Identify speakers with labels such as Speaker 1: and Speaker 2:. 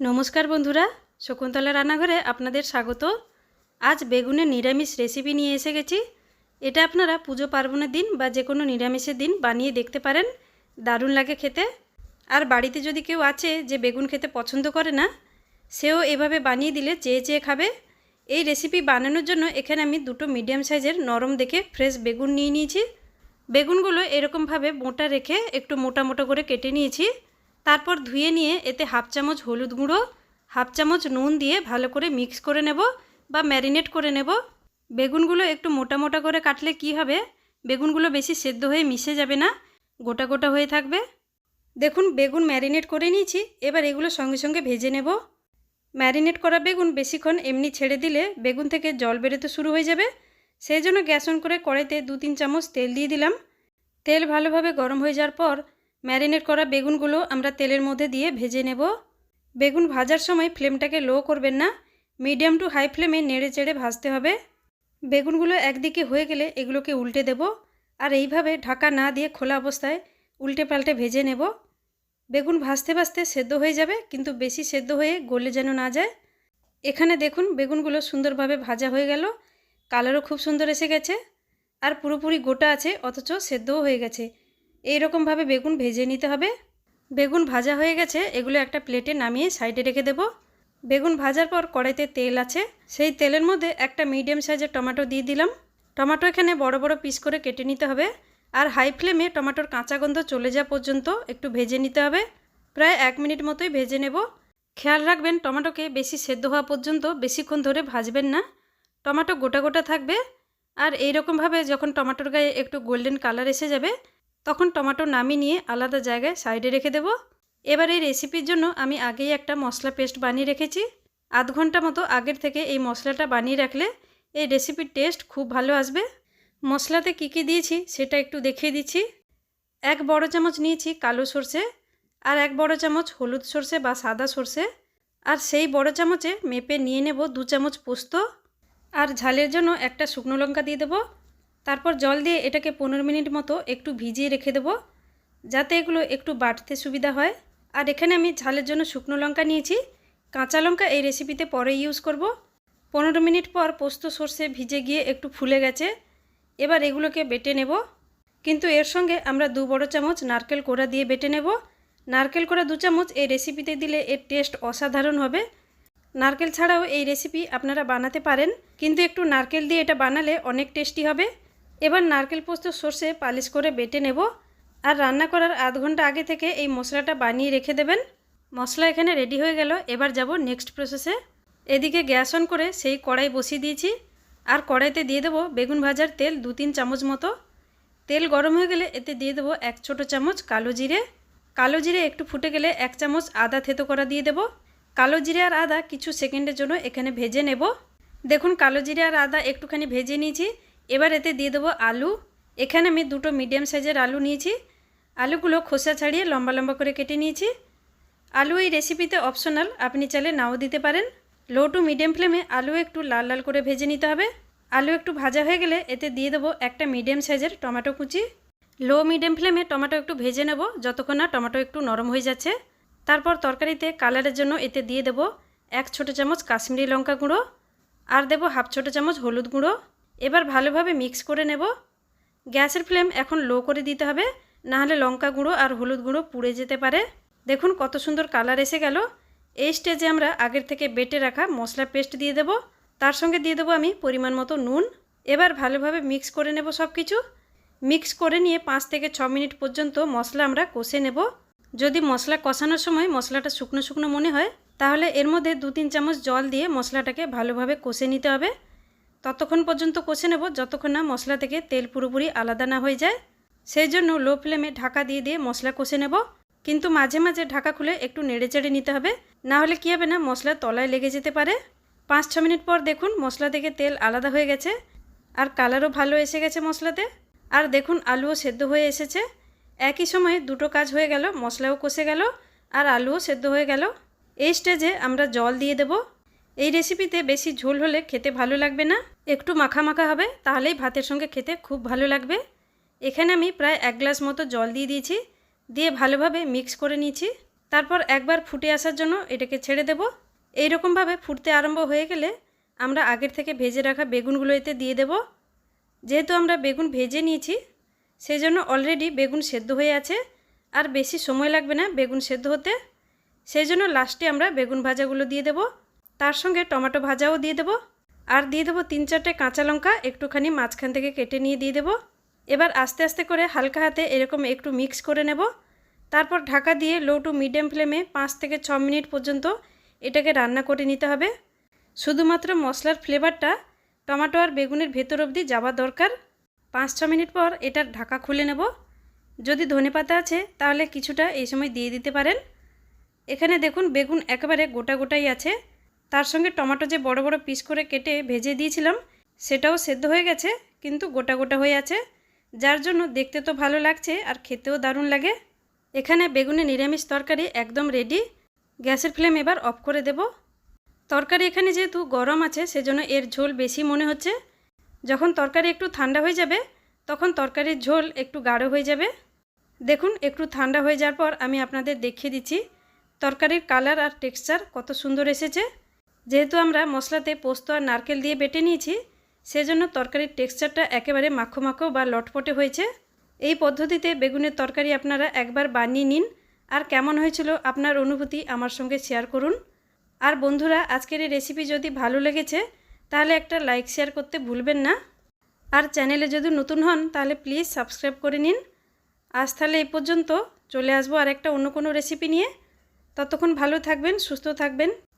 Speaker 1: নমস্কার বন্ধুরা, শকুন্তলা রান্নাঘরে আপনাদের স্বাগত। আজ বেগুনের নিরামিষ রেসিপি নিয়ে এসে গেছি। এটা আপনারা পুজো পার্বণের দিন বা যে কোনো নিরামিষের দিন বানিয়ে দেখতে পারেন, দারুণ লাগে খেতে। আর বাড়িতে যদি কেউ আছে যে বেগুন খেতে পছন্দ করে না, সেও এভাবে বানিয়ে দিলে চেয়ে চেয়ে খাবে। এই রেসিপি বানানোর জন্য এখানে আমি দুটো মিডিয়াম সাইজের নরম দেখে ফ্রেশ বেগুন নিয়ে নিয়েছি। বেগুনগুলো এরকমভাবে মোটা রেখে একটু মোটা মোটা করে কেটে নিয়েছি। তারপর ধুয়ে নিয়ে এতে হাফ চামচ হলুদ গুঁড়ো, হাফ চামচ নুন দিয়ে ভালো করে মিক্স করে নেব বা ম্যারিনেট করে নেব। বেগুনগুলো একটু মোটা মোটা করে কাটলে কি হবে? বেগুনগুলো বেশি সেদ্ধ হয়ে মিশে যাবে না, গোটা গোটা হয়ে থাকবে। দেখুন, বেগুন ম্যারিনেট করে নিয়েছি, এবার এগুলো সঙ্গে সঙ্গে ভেজে নেব। ম্যারিনেট করা বেগুন বেশিক্ষণ এমনি ছেড়ে দিলে বেগুন থেকে জল বেরোতে শুরু হয়ে যাবে। সেই জন্য গ্যাস অন করে কড়াইতে দু তিন চামচ তেল দিয়ে দিলাম। তেল ভালোভাবে গরম হয়ে যাওয়ার পর ম্যারিনেট করা বেগুনগুলো আমরা তেলের মধ্যে দিয়ে ভেজে নেব। বেগুন ভাজার সময় ফ্লেমটাকে লো করবেন না, মিডিয়াম টু হাই ফ্লেমে নেড়ে চেড়ে ভাজতে হবে। বেগুনগুলো একদিকে হয়ে গেলে এগুলোকে উল্টে দেব আর এইভাবে ঢাকা না দিয়ে খোলা অবস্থায় উল্টে পাল্টে ভেজে নেব। বেগুন ভাজতে ভাজতে সেদ্ধ হয়ে যাবে, কিন্তু বেশি সেদ্ধ হয়ে গলে যেন না যায়। এখানে দেখুন বেগুনগুলো সুন্দরভাবে ভাজা হয়ে গেল, কালারও খুব সুন্দর এসে গেছে। আর পুরোপুরি গোটা আছে, অথচ সেদ্ধও হয়ে গেছে। এই রকমভাবে বেগুন ভেজে নিতে হবে। বেগুন ভাজা হয়ে গেছে, এগুলো একটা প্লেটে নামিয়ে সাইডে রেখে দেব। বেগুন ভাজার পর কড়াইতে তেল আছে, সেই তেলের মধ্যে একটা মিডিয়াম সাইজের টমেটো দিয়ে দিলাম। টমেটো এখানে বড় বড় পিস করে কেটে নিতে হবে আর হাই ফ্লেমে টমেটোর কাঁচা গন্ধ চলে যাওয়া পর্যন্ত একটু ভেজে নিতে হবে। প্রায় এক মিনিট মতোই ভেজে নেব। খেয়াল রাখবেন, টমেটোকে বেশি সেদ্ধ হওয়া পর্যন্ত বেশিক্ষণ ধরে ভাজবেন না। টমেটো গোটা গোটা থাকবে আর এই রকমভাবে যখন টমেটোর গায়ে একটু গোল্ডেন কালার এসে যাবে তখন টমেটো নামিয়ে নিয়ে আলাদা জায়গায় সাইডে রেখে দেব। এবার এই রেসিপির জন্য আমি আগেই একটা মশলা পেস্ট বানিয়ে রেখেছি। আধ ঘণ্টা মতো আগের থেকে এই মশলাটা বানিয়ে রাখলে এই রেসিপির টেস্ট খুব ভালো আসবে। মশলাতে কী কী দিয়েছি সেটা একটু দেখিয়ে দিচ্ছি। এক বড় চামচ নিয়েছি কালো সর্ষে আর এক বড় চামচ হলুদ সর্ষে বা সাদা সর্ষে। আর সেই বড় চামচে মেপে নিয়ে নেব দু চামচ পোস্ত। আর ঝালের জন্য একটা শুকনো লঙ্কা দিয়ে দেবো। তারপর জল দিয়ে এটাকে পনেরো মিনিট মতো একটু ভিজিয়ে রেখে দেবো, যাতে এগুলো একটু বাটতে সুবিধা হয়। আর এখানে আমি ঝালের জন্য শুকনো লঙ্কা নিয়েছি। কাঁচা লঙ্কা এই রেসিপিতে পরে ইউজ করব। পনেরো মিনিট পর পোস্ত সর্ষে ভিজে গিয়ে একটু ফুলে গেছে। এবার এগুলোকে বেটে নেব। কিন্তু এর সঙ্গে আমরা দু বড় চামচ নারকেল কোড়া দিয়ে বেটে নেব। নারকেল কোড়া দু চামচ এই রেসিপিতে দিলে এর টেস্ট অসাধারণ হবে। নারকেল ছাড়াও এই রেসিপি আপনারা বানাতে পারেন। কিন্তু একটু নারকেল দিয়ে এটা বানালে অনেক টেস্টি হবে। এবার নারকেল পোস্ত সর্ষে পালিশ করে বেটে নেব আর রান্না করার আধ ঘণ্টা আগে থেকে এই মশলাটা বানিয়ে রেখে দেবেন। মশলা এখানে রেডি হয়ে গেল, এবার যাব নেক্সট প্রসেসে এদিকে গ্যাস অন করে সেই কড়াই বসিয়ে দিয়েছি আর কড়াইতে দিয়ে দেবো বেগুন ভাজার তেল দু তিন চামচ মতো। তেল গরম হয়ে গেলে এতে দিয়ে দেবো এক ছোট চামচ কালো জিরে। কালো জিরে একটু ফুটে গেলে এক চামচ আদা থেতো করা দিয়ে দেবো। কালো জিরে আর আদা কিছু সেকেন্ডের জন্য এখানে ভেজে নেব। দেখুন কালো জিরে আর আদা একটুখানি ভেজে নিয়েছি। এবার এতে দিয়ে দেবো আলু। এখানে আমি দুটো মিডিয়াম সাইজের আলু নিয়েছি। আলুগুলো খোসা ছাড়িয়ে লম্বা লম্বা করে কেটে নিয়েছি। আলু এই রেসিপিতে অপশনাল আপনি চাইলে নাও দিতে পারেন। লো টু মিডিয়াম ফ্লেমে আলু একটু লাল লাল করে ভেজে নিতে হবে। আলু একটু ভাজা হয়ে গেলে এতে দিয়ে দেবো একটা মিডিয়াম সাইজের টমেটো কুচি। লো মিডিয়াম ফ্লেমে টমেটো একটু ভেজে নেব, যতক্ষণ না টমেটো একটু নরম হয়ে যাচ্ছে। তারপর তরকারিতে কালারের জন্য এতে দিয়ে দেবো এক ছোটো চামচ কাশ্মীরি লঙ্কা গুঁড়ো। আর দেবো হাফ ছোটো চামচ হলুদ গুঁড়ো। এবার ভালোভাবে মিক্স করে নেব। গ্যাসের ফ্লেম এখন লো করে দিতে হবে, নাহলে লঙ্কা গুঁড়ো আর হলুদ গুঁড়ো পুড়ে যেতে পারে। দেখুন কত সুন্দর কালার এসে গেল। এই স্টেজে আমরা আগের থেকে বেটে রাখা মশলা পেস্ট দিয়ে দেব। তার সঙ্গে দিয়ে দেবো আমি পরিমাণ মতো নুন। এবার ভালোভাবে মিক্স করে নেব সব কিছু মিক্স করে নিয়ে পাঁচ থেকে ছ মিনিট পর্যন্ত মশলা আমরা কষে নেব। যদি মশলা কষানোর সময় মশলাটা শুকনো শুকনো মনে হয়, তাহলে এর মধ্যে দু তিন চামচ জল দিয়ে মশলাটাকে ভালোভাবে কষে নিতে হবে। ততক্ষণ পর্যন্ত কষে নেব, যতক্ষণ না মশলা থেকে তেল পুরোপুরি আলাদা না হয়ে যায়। সেই জন্য লো ফ্লেমে ঢাকা দিয়ে দিয়ে মশলা কষে নেব। কিন্তু মাঝে মাঝে ঢাকা খুলে একটু নেড়ে চেড়ে নিতে হবে। না হলে কী হবে না, মশলা তলায় লেগে যেতে পারে। পাঁচ ছ মিনিট পর দেখুন মশলা থেকে তেল আলাদা হয়ে গেছে। আর কালারও ভালো এসে গেছে মশলাতে। আর দেখুন আলুও সেদ্ধ হয়ে এসেছে। একই সময়ে দুটো কাজ হয়ে গেল, মশলাও কষে গেল, আর আলুও সেদ্ধ হয়ে গেল। এই স্টেজে আমরা জল দিয়ে দেব। এই রেসিপিতে বেশি ঝোল হলে খেতে ভালো লাগবে না? একটু মাখা মাখা হবে, তাহলেই ভাতের সঙ্গে খেতে খুব ভালো লাগবে। এখানে আমি প্রায় এক গ্লাস মতো জল দিয়ে দিয়েছি, দিয়ে ভালোভাবে মিক্স করে নিয়েছি। তারপর একবার ফুটে আসার জন্য এটাকে ছেড়ে দেব। এইরকমভাবে ফুটতে আরম্ভ হয়ে গেলে আমরা আগের থেকে ভেজে রাখা বেগুনগুলো এতে দিয়ে দেব। যেহেতু আমরা বেগুন ভেজে নিয়েছি সেই জন্য অলরেডি বেগুন সেদ্ধ হয়ে আছে। আর বেশি সময় লাগবে না বেগুন সেদ্ধ হতে। সেই জন্য লাস্টে আমরা বেগুন ভাজাগুলো দিয়ে দেব। তার সঙ্গে টমেটো ভাজাও দিয়ে দেব। আর দিয়ে দেবো তিন চারটে কাঁচা লঙ্কা, একটুখানি মাঝখান থেকে কেটে নিয়ে দিয়ে দেবো। এবার আস্তে আস্তে করে হালকা হাতে এরকম একটু মিক্স করে নেব। তারপর ঢাকা দিয়ে লো টু মিডিয়াম ফ্লেমে পাঁচ থেকে ছ মিনিট পর্যন্ত এটাকে রান্না করে নিতে হবে। শুধুমাত্র মশলার ফ্লেভারটা টমেটো আর বেগুনের ভেতর অবধি যাওয়া দরকার। পাঁচ ছ মিনিট পর এটার ঢাকা খুলে নেব। যদি ধনে পাতা আছে তাহলে কিছুটা এই সময় দিয়ে দিতে পারেন। এখানে দেখুন বেগুন একেবারে গোটা গোটাই আছে। তার সঙ্গে টমেটো যে বড় বড় পিস করে কেটে ভেজে দিয়েছিলাম, সেটাও সেদ্ধ হয়ে গেছে, কিন্তু গোটা গোটা হয়ে আছে। যার জন্য দেখতে তো ভালো লাগছে আর খেতেও দারুণ লাগে। এখানে বেগুনে নিরামিষ তরকারি একদম রেডি গ্যাসের ফ্লেম এবার অফ করে দেব। তরকারি এখানে যেহেতু গরম আছে, সেজন্য এর ঝোল বেশি মনে হচ্ছে। যখন তরকারি একটু ঠান্ডা হয়ে যাবে, তখন তরকারির ঝোল একটু গাঢ় হয়ে যাবে। দেখুন, একটু ঠান্ডা হয়ে যাওয়ার পর আমি আপনাদের দেখিয়ে দিচ্ছি তরকারির কালার আর টেক্সচার কত সুন্দর এসেছে। যেহেতু আমরা মশলাতে পোস্ত আর নারকেল দিয়ে বেটে নিয়েছি, সেজন্য তরকারির টেক্সচারটা একেবারে মাখো মাখো বা লটপটে হয়েছে। এই পদ্ধতিতে বেগুনের তরকারি আপনারা একবার বানিয়ে নিন, আর কেমন হয়েছিল আপনার অনুভূতি আমার সঙ্গে শেয়ার করুন। আর বন্ধুরা, আজকের এই রেসিপি যদি ভালো লেগেছে, তাহলে একটা লাইক শেয়ার করতে ভুলবেন না। আর চ্যানেলে যদি নতুন হন, তাহলে প্লিজ সাবস্ক্রাইব করে নিন। আজ তাহলে এই পর্যন্ত, চলে আসব আর একটা অন্য কোনো রেসিপি নিয়ে। ততক্ষণ ভালো থাকবেন, সুস্থ থাকবেন।